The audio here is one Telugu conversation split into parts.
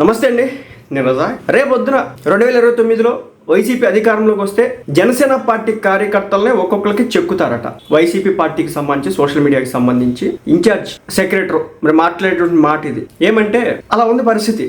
నమస్తే అండి. నేను రజా. రేపొద్దున రెండు వేల ఇరవై తొమ్మిదిలో వైసీపీ అధికారంలోకి వస్తే జనసేన పార్టీ కార్యకర్తలనే ఒక్కొక్కరికి చెక్కుతారట. వైసీపీ పార్టీకి సంబంధించి సోషల్ మీడియాకి సంబంధించి ఇన్ఛార్జ్ సెక్రటరీ మరి మాట్లాడేటువంటి మాట ఇది ఏమంటే అలా ఉంది పరిస్థితి.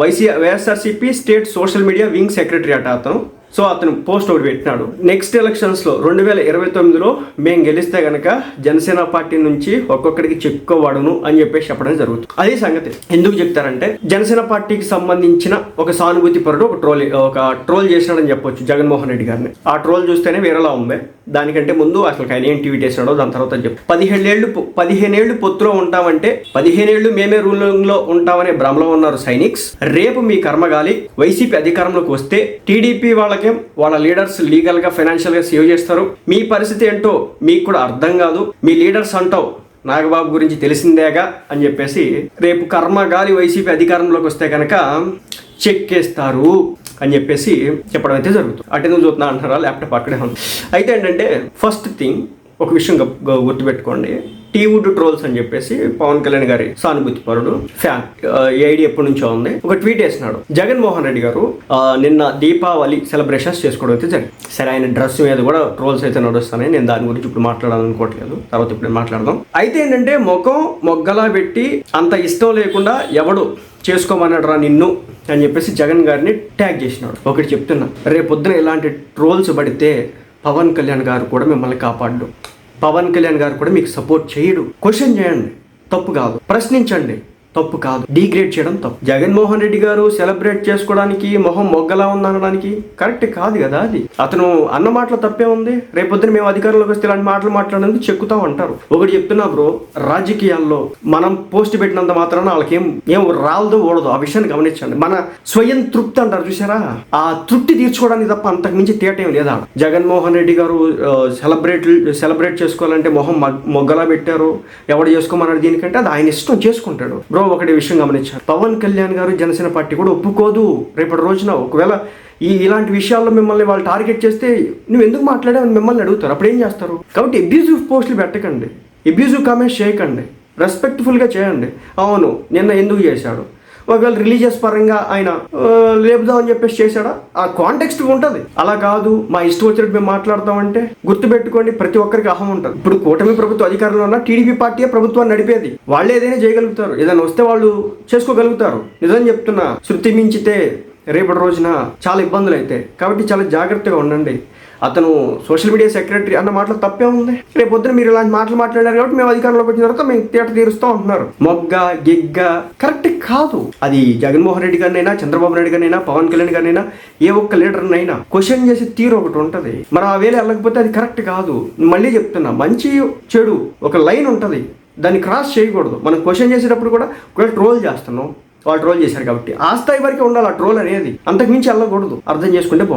YC YSRCP state social media wing secretary అట అతను. సో అతను పోస్ట్ ఒకటి పెట్టినాడు. నెక్స్ట్ ఎలక్షన్స్లో రెండు వేల ఇరవై తొమ్మిదిలో మేము గెలిస్తే గనక జనసేన పార్టీ నుంచి ఒక్కొక్కడికి చెప్పుకోవాడును అని చెప్పేసి చెప్పడం జరుగుతుంది. అదే సంగతి. ఎందుకు చెప్తారంటే జనసేన పార్టీకి సంబంధించిన ఒక సానుభూతి పరుడు ఒక ట్రోల్ ఒక ట్రోల్ చేసినాడని చెప్పొచ్చు జగన్మోహన్ రెడ్డి గారిని. ఆ ట్రోల్ చూస్తేనే వేరేలా ఉంది. దానికంటే ముందు అసలు ఆయన ఏం ట్వీట్ చేసినాడో దాని తర్వాత చెప్పు. పదిహేనేళ్ళు పదిహేనేళ్ళు పొత్తులో ఉంటామంటే పదిహేనేళ్ళు మేమే రూలింగ్లో ఉంటామనే భ్రమలో ఉన్నారు సైనిక్స్ రేపు మీ కర్మగాలి వైసీపీ అధికారంలోకి వస్తే టీడీపీ వాళ్ళకేం? వాళ్ళ లీడర్స్ లీగల్గా ఫైనాన్షియల్గా సేవ్ చేస్తారు. మీ పరిస్థితి ఏంటో మీకు కూడా అర్థం కాదు. మీ లీడర్స్ అంటావు నాగబాబు గురించి తెలిసిందేగా అని చెప్పేసి రేపు కర్మగాలి వైసీపీ అధికారంలోకి వస్తే కనుక చెక్కేస్తారు అని చెప్పేసి చెప్పడం అయితే జరుగుతుంది. అటు నువ్వు చూస్తున్నా అంటారా ల్యాప్టాప్ అక్కడే ఉంది. అయితే ఏంటంటే ఫస్ట్ థింగ్ ఒక విషయం గ- గుర్తుపెట్టుకోండి. టీవుడ్ ట్రోల్స్ అని చెప్పేసి పవన్ కళ్యాణ్ గారి సానుభూతి పరుడు ఫ్యాన్. ఈ ఐడి ఎప్పటి నుంచో ఉంది. ఒక ట్వీట్ వేసినాడు. జగన్మోహన్ రెడ్డి గారు నిన్న దీపావళి సెలబ్రేషన్స్ చేసుకోవడం అయితే జరిగింది. సరే ఆయన డ్రెస్ మీద కూడా ట్రోల్స్ అయితే నడుస్తున్నాయి. నేను దాని గురించి ఇప్పుడు మాట్లాడాలనుకోవట్లేదు తర్వాత ఇప్పుడు మాట్లాడదాం. అయితే ఏంటంటే ముఖం మొగ్గలా పెట్టి అంత ఇష్టం లేకుండా ఎవడు చేసుకోమన్నాడు రా నిన్ను అని చెప్పేసి జగన్ గారిని ట్యాగ్ చేసినాడు. ఒకటి చెప్తున్నా రేపొద్దున ఇలాంటి ట్రోల్స్ పడితే పవన్ కళ్యాణ్ గారు కూడా మిమ్మల్ని కాపాడు పవన్ కళ్యాణ్ గారు కూడా మీకు సపోర్ట్ చేయడు. క్వశ్చన్ చేయండి. తప్పు కాదు. ప్రశ్నించండి. తప్పు కాదు. డిగ్రేడ్ చేయడం తప్పు. జగన్మోహన్ రెడ్డి గారు సెలబ్రేట్ చేసుకోవడానికి మొహం మొగ్గలా ఉందనడానికి కరెక్ట్ కాదు కదా అది. అతను అన్న మాటలు తప్పే ఉంది. రేపొద్దున మేము అధికారంలోకి వస్తే ఇలాంటి మాటలు మాట్లాడేందుకు చెక్కుతాం అంటారు. ఒకటి చెప్తున్నా బ్రో రాజకీయాల్లో మనం పోస్ట్ పెట్టినంత మాత్రాన వాళ్ళకి ఏం ఏం రాలదో ఓడదు ఆ విషయాన్ని గమనించండి. మన స్వయం తృప్తి అంటారు చూసారా? ఆ తృప్తి తీర్చుకోవడానికి తప్ప అంతకు మించి తేటేం లేదా? జగన్మోహన్ రెడ్డి గారు సెలబ్రేట్ సెలబ్రేట్ చేసుకోవాలంటే మొహం మొగ్గలా పెట్టారు. ఎవడు చేసుకోమన్నాడు దీనికంటే? అది ఆయన ఇష్టం చేసుకుంటాడు. బ్రో ఒకటి విషయం గమనించారు. పవన్ కళ్యాణ్ గారు జనసేన పార్టీ కూడా ఒప్పుకోదు. రేపటి రోజున ఒకవేళ ఈ ఇలాంటి విషయాల్లో మిమ్మల్ని వాళ్ళు టార్గెట్ చేస్తే నువ్వు ఎందుకు మాట్లాడావని మిమ్మల్ని అడుగుతారు. అప్పుడు ఏం చేస్తారు? కాబట్టి అబ్యూజివ్ పోస్టులు పెట్టకండి. అబ్యూజివ్ కామెంట్స్ చేయకండి. రెస్పెక్ట్ఫుల్గా చేయండి. అవును నిన్న ఎందుకు చేశాడు? ఒకవేళ రిలీజియస్ పరంగా ఆయన ఆ, లేపుదామని చెప్పేసి చేశాడా? ఆ కాంటెక్స్ట్ ఉంటుంది. అలా కాదు మా ఇష్టం వచ్చినట్టు మేము మాట్లాడతామంటే గుర్తుపెట్టుకోండి ప్రతి ఒక్కరికి అహం ఉంటుంది. ఇప్పుడు కూటమి ప్రభుత్వ అధికారంలో ఉన్న టీడీపీ పార్టీ ప్రభుత్వాన్ని నడిపేది? వాళ్ళు ఏదైనా చేయగలుగుతారు. ఏదైనా వస్తే వాళ్ళు చేసుకోగలుగుతారు. నిజం చెప్తున్నా శృతి మించితే రేపటి రోజున చాలా ఇబ్బందులు అవుతాయి కాబట్టి చాలా జాగ్రత్తగా ఉండండి. అతను సోషల్ మీడియా సెక్రటరీ అన్న మాటలు తప్పే ఉంది. రేపు పొద్దున మీరు ఇలాంటి మాటలు మాట్లాడారు కాబట్టి మేము అధికారంలో పెట్టిన తర్వాత మేము తీట తీరుస్తూ ఉంటున్నారు. మొగ్గ గిగ్గ కరెక్ట్ కాదు. అది జగన్మోహన్ రెడ్డి గారినైనా చంద్రబాబు నాయుడు గారినైనా పవన్ కళ్యాణ్ గారినైనా ఏ ఒక్క లీడర్నైనా క్వశ్చన్ చేసే తీరు ఒకటి ఉంటుంది. మరి ఆ వేళ వెళ్ళకపోతే అది కరెక్ట్ కాదు. మళ్ళీ చెప్తున్నా మంచి చెడు ఒక లైన్ ఉంటుంది. దాన్ని క్రాస్ చేయకూడదు. మనం క్వశ్చన్ చేసేటప్పుడు కూడా ఒకవేళ ట్రోల్ చేస్తున్నాం. వాళ్ళు ట్రోల్ చేశారు కాబట్టి. ఆ స్థాయి వరకే ఉండాలి ఆ ట్రోల్ అనేది. అంతకు మించి వెళ్ళకూడదు అర్థం చేసుకుంటే బాగుంది